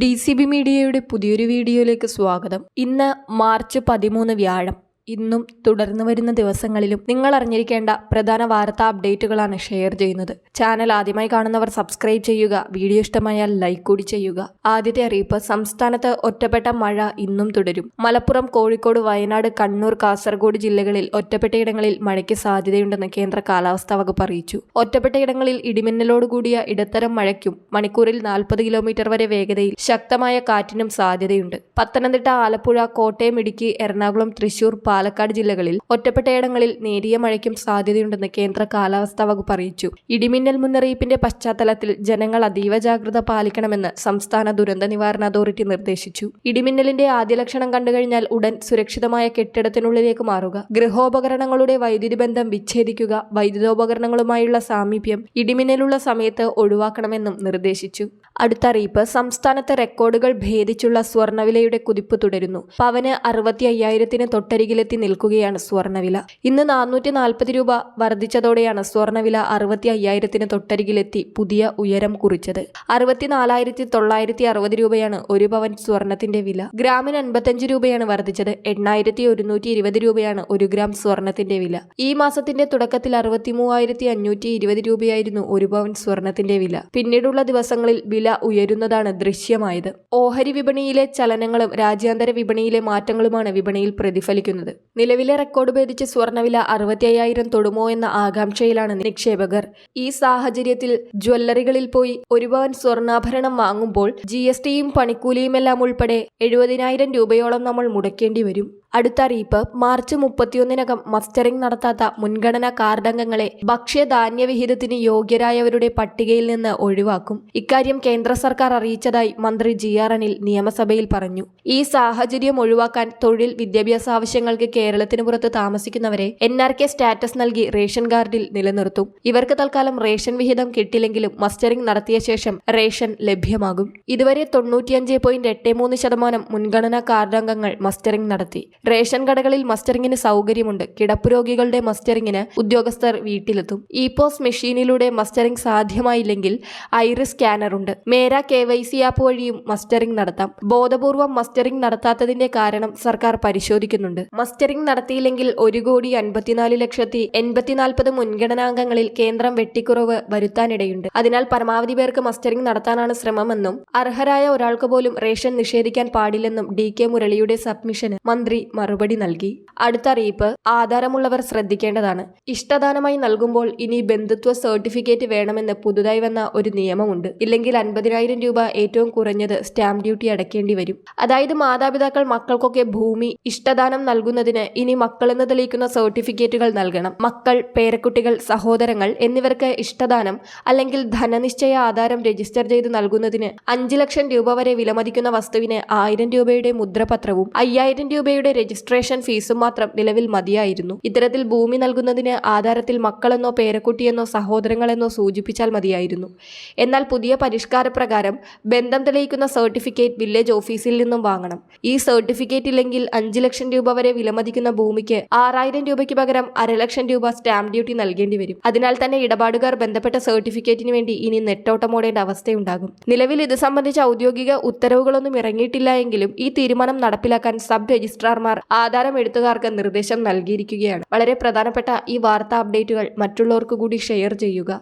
D C B മീഡിയയുടെ പുതിയൊരു വീഡിയോയിലേക്ക് സ്വാഗതം. ഇന്ന് മാർച്ച് പതിമൂന്ന് വ്യാഴം. ഇന്നും തുടർന്നു വരുന്ന ദിവസങ്ങളിലും നിങ്ങൾ അറിഞ്ഞിരിക്കേണ്ട പ്രധാന വാർത്താ അപ്ഡേറ്റുകളാണ് ഷെയർ ചെയ്യുന്നത്. ചാനൽ ആദ്യമായി കാണുന്നവർ സബ്സ്ക്രൈബ് ചെയ്യുക വീഡിയോ ഇഷ്ടമായാൽ ലൈക്ക് കൂടി ചെയ്യുക. ആദ്യത്തെ അറിയിപ്പ് സംസ്ഥാനത്ത് ഒറ്റപ്പെട്ട മഴ ഇന്നും തുടരും. മലപ്പുറം കോഴിക്കോട് വയനാട് കണ്ണൂർ കാസർഗോഡ് ജില്ലകളിൽ ഒറ്റപ്പെട്ടയിടങ്ങളിൽ മഴയ്ക്ക് സാധ്യതയുണ്ടെന്ന് കേന്ദ്ര കാലാവസ്ഥാ വകുപ്പ് അറിയിച്ചു. ഒറ്റപ്പെട്ടയിടങ്ങളിൽ ഇടിമിന്നലോടുകൂടിയ ഇടത്തരം മഴയ്ക്കും മണിക്കൂറിൽ നാൽപ്പത് കിലോമീറ്റർ വരെ വേഗതയിൽ ശക്തമായ കാറ്റിനും സാധ്യതയുണ്ട്. പത്തനംതിട്ട ആലപ്പുഴ കോട്ടയം ഇടുക്കി എറണാകുളം തൃശൂർ പാലക്കാട് ജില്ലകളിൽ ഒറ്റപ്പെട്ടയിടങ്ങളിൽ നേരിയ മഴയ്ക്കും സാധ്യതയുണ്ടെന്ന് കേന്ദ്ര കാലാവസ്ഥാ വകുപ്പ് അറിയിച്ചു. ഇടിമിന്നൽ മുന്നറിയിപ്പിന്റെ പശ്ചാത്തലത്തിൽ ജനങ്ങൾ അതീവ ജാഗ്രത പാലിക്കണമെന്ന് സംസ്ഥാന ദുരന്ത നിവാരണ അതോറിറ്റി നിർദ്ദേശിച്ചു. ഇടിമിന്നലിന്റെ ആദ്യ ലക്ഷണം കണ്ടുകഴിഞ്ഞാൽ ഉടൻ സുരക്ഷിതമായ കെട്ടിടത്തിനുള്ളിലേക്ക് മാറുക. ഗൃഹോപകരണങ്ങളുടെ വൈദ്യുതി ബന്ധം വിച്ഛേദിക്കുക വൈദ്യുതോപകരണങ്ങളുമായുള്ള സാമീപ്യം ഇടിമിന്നലുള്ള സമയത്ത് ഒഴിവാക്കണമെന്നും നിർദ്ദേശിച്ചു. അടുത്ത അറിയിപ്പ് സംസ്ഥാനത്ത് റെക്കോർഡുകൾ ഭേദിച്ചുള്ള സ്വർണവിലയുടെ കുതിപ്പ് തുടരുന്നു. പവന് അറുപത്തി അയ്യായിരത്തിന് തൊട്ടരികിലെത്തി നിൽക്കുകയാണ് സ്വർണവില ഇന്ന് നാനൂറ്റി നാൽപ്പത് രൂപ വർദ്ധിച്ചതോടെയാണ് സ്വർണവില അറുപത്തി അയ്യായിരത്തിന് തൊട്ടരികിലെത്തി പുതിയ ഉയരം കുറിച്ചത്. അറുപത്തിനാലായിരത്തി തൊള്ളായിരത്തി അറുപത് രൂപയാണ് ഒരു പവൻ സ്വർണത്തിന്റെ വില. ഗ്രാമിന് അൻപത്തഞ്ച് രൂപയാണ് വർദ്ധിച്ചത്. എണ്ണായിരത്തി ഒരുന്നൂറ്റി ഇരുപത് രൂപയാണ് ഒരു ഗ്രാം സ്വർണത്തിന്റെ വില. ഈ മാസത്തിന്റെ തുടക്കത്തിൽ അറുപത്തി മൂവായിരത്തി അഞ്ഞൂറ്റി ഇരുപത് രൂപയായിരുന്നു ഒരു പവൻ സ്വർണത്തിന്റെ വില. പിന്നീടുള്ള ദിവസങ്ങളിൽ വില ഉയരുന്നതാണ് ദൃശ്യമായത്. ഓഹരി വിപണിയിലെ ചലനങ്ങളും രാജ്യാന്തര വിപണിയിലെ മാറ്റങ്ങളുമാണ് വിപണിയിൽ പ്രതിഫലിക്കുന്നത്. നിലവിലെ റെക്കോർഡ് ഭേദിച്ച് സ്വർണവില അറുപത്തി അയ്യായിരം തൊടുമോ എന്ന ആകാംക്ഷയിലാണ് നിക്ഷേപകർ. ഈ സാഹചര്യത്തിൽ ജ്വല്ലറികളിൽ പോയി ഒരു പവൻ സ്വർണാഭരണം വാങ്ങുമ്പോൾ ജി എസ് ടിയും പണിക്കൂലിയുമെല്ലാം ഉൾപ്പെടെ എഴുപതിനായിരം രൂപയോളം നമ്മൾ മുടക്കേണ്ടി വരും. അടുത്ത അറിയിപ്പ്. മാർച്ച് മുപ്പത്തിയൊന്നിനകം മസ്റ്ററിംഗ് നടത്താത്ത മുൻഗണനാ കാർഡംഗങ്ങളെ ഭക്ഷ്യധാന്യവിഹിതത്തിന് യോഗ്യരായവരുടെ പട്ടികയിൽ നിന്ന് ഒഴിവാക്കും. ഇക്കാര്യം കേന്ദ്ര സർക്കാർ അറിയിച്ചതായി മന്ത്രി ജി ആർ അനിൽ നിയമസഭയിൽ പറഞ്ഞു. ഈ സാഹചര്യം ഒഴിവാക്കാൻ തൊഴിൽ വിദ്യാഭ്യാസ ആവശ്യങ്ങൾക്ക് കേരളത്തിന് പുറത്ത് താമസിക്കുന്നവരെ എൻ ആർ കെ സ്റ്റാറ്റസ് നൽകി റേഷൻ കാർഡിൽ നിലനിർത്തും. ഇവർക്ക് തൽക്കാലം റേഷൻ വിഹിതം കിട്ടില്ലെങ്കിലും മസ്റ്ററിംഗ് നടത്തിയ ശേഷം റേഷൻ ലഭ്യമാകും. ഇതുവരെ തൊണ്ണൂറ്റിയഞ്ച് പോയിന്റ് എട്ട് മൂന്ന് ശതമാനം മുൻഗണനാ കാർഡംഗങ്ങൾ മസ്റ്ററിംഗ് നടത്തി. റേഷൻ കടകളിൽ മസ്റ്ററിംഗിന് സൗകര്യമുണ്ട്. കിടപ്പുരോഗികളുടെ മസ്റ്ററിംഗിന് ഉദ്യോഗസ്ഥർ വീട്ടിലെത്തും. ഇ പോസ് മെഷീനിലൂടെ മസ്റ്ററിംഗ് സാധ്യമായില്ലെങ്കിൽ ഐറിസ് സ്കാനർ ഉണ്ട് Mera K Y C app വഴിയും മസ്റ്ററിംഗ് നടത്താം. ബോധപൂർവം മസ്റ്ററിംഗ് നടത്താത്തതിന്റെ കാരണം സർക്കാർ പരിശോധിക്കുന്നുണ്ട്. മസ്റ്ററിംഗ് നടത്തിയില്ലെങ്കിൽ ഒരു കോടി അൻപത്തിനാല് ലക്ഷത്തി എൺപത്തിനാൽപ്പത് മുൻഗണനാംഗങ്ങളിൽ കേന്ദ്രം വെട്ടിക്കുറവ് വരുത്താനിടയുണ്ട്. അതിനാൽ പരമാവധി പേർക്ക് മസ്റ്ററിംഗ് നടത്താനാണ് ശ്രമമെന്നും അർഹരായ ഒരാൾക്ക് പോലും റേഷൻ നിഷേധിക്കാൻ പാടില്ലെന്നും ഡി കെ മുരളിയുടെ സബ്മിഷന് മന്ത്രി മറുപടി നൽകി. അടുത്ത അറിയിപ്പ് ആധാരമുള്ളവർ ശ്രദ്ധിക്കേണ്ടതാണ്. ഇഷ്ടദാനമായി നൽകുമ്പോൾ ഇനി ബന്ധുത്വ സർട്ടിഫിക്കറ്റ് വേണമെന്ന് പുതുതായി വന്ന ഒരു നിയമമുണ്ട്. ഇല്ലെങ്കിൽ അൻപതിനായിരം രൂപ ഏറ്റവും കുറഞ്ഞത് സ്റ്റാമ്പ് ഡ്യൂട്ടി അടയ്ക്കേണ്ടി വരും. അതായത് മാതാപിതാക്കൾ മക്കൾക്കൊക്കെ ഭൂമി ഇഷ്ടദാനം നൽകുന്നതിന് ഇനി മക്കളെന്ന് തെളിയിക്കുന്ന സർട്ടിഫിക്കറ്റുകൾ നൽകണം. മക്കൾ പേരക്കുട്ടികൾ സഹോദരങ്ങൾ എന്നിവർക്ക് ഇഷ്ടദാനം അല്ലെങ്കിൽ ധനനിശ്ചയ ആധാരം രജിസ്റ്റർ ചെയ്ത് നൽകുന്നതിന് അഞ്ച് ലക്ഷം രൂപ വരെ വിലമതിക്കുന്ന വസ്തുവിന് ആയിരം രൂപയുടെ മുദ്രപത്രവും അയ്യായിരം രൂപയുടെ രജിസ്ട്രേഷൻ ഫീസും മാത്രം നിലവിൽ മതിയായിരുന്നു. ഇത്തരത്തിൽ ഭൂമി നൽകുന്നതിന് ആധാരത്തിൽ മക്കളെന്നോ പേരക്കുട്ടിയെന്നോ സഹോദരങ്ങളെന്നോ സൂചിപ്പിച്ചാൽ മതിയായിരുന്നു. എന്നാൽ പുതിയ പരിഷ്കാര പ്രകാരം ബന്ധം തെളിയിക്കുന്ന സർട്ടിഫിക്കറ്റ് വില്ലേജ് ഓഫീസിൽ നിന്നും വാങ്ങണം. ഈ സർട്ടിഫിക്കറ്റ് ഇല്ലെങ്കിൽ അഞ്ച് ലക്ഷം രൂപ വരെ വിലമതിക്കുന്ന ഭൂമിക്ക് ആറായിരം രൂപയ്ക്ക് പകരം അരലക്ഷം രൂപ സ്റ്റാമ്പ് ഡ്യൂട്ടി നൽകേണ്ടി വരും. അതിനാൽ തന്നെ ഇടപാടുകാർ ബന്ധപ്പെട്ട സർട്ടിഫിക്കറ്റിന് വേണ്ടി ഇനി നെട്ടോട്ടമോടേണ്ട അവസ്ഥയുണ്ടാകും. നിലവിൽ ഇത് സംബന്ധിച്ച ഔദ്യോഗിക ഉത്തരവുകളൊന്നും ഇറങ്ങിയിട്ടില്ല എങ്കിലും ഈ തീരുമാനം നടപ്പിലാക്കാൻ സബ് രജിസ്ട്രാർമാർ ആധാരം എഴുത്തുകാർക്ക് നിർദ്ദേശം നൽകിയിരിക്കുകയാണ്. വളരെ പ്രധാനപ്പെട്ട ഈ വാർത്താ അപ്ഡേറ്റുകൾ മറ്റുള്ളവർക്ക് കൂടി ഷെയർ ചെയ്യുക.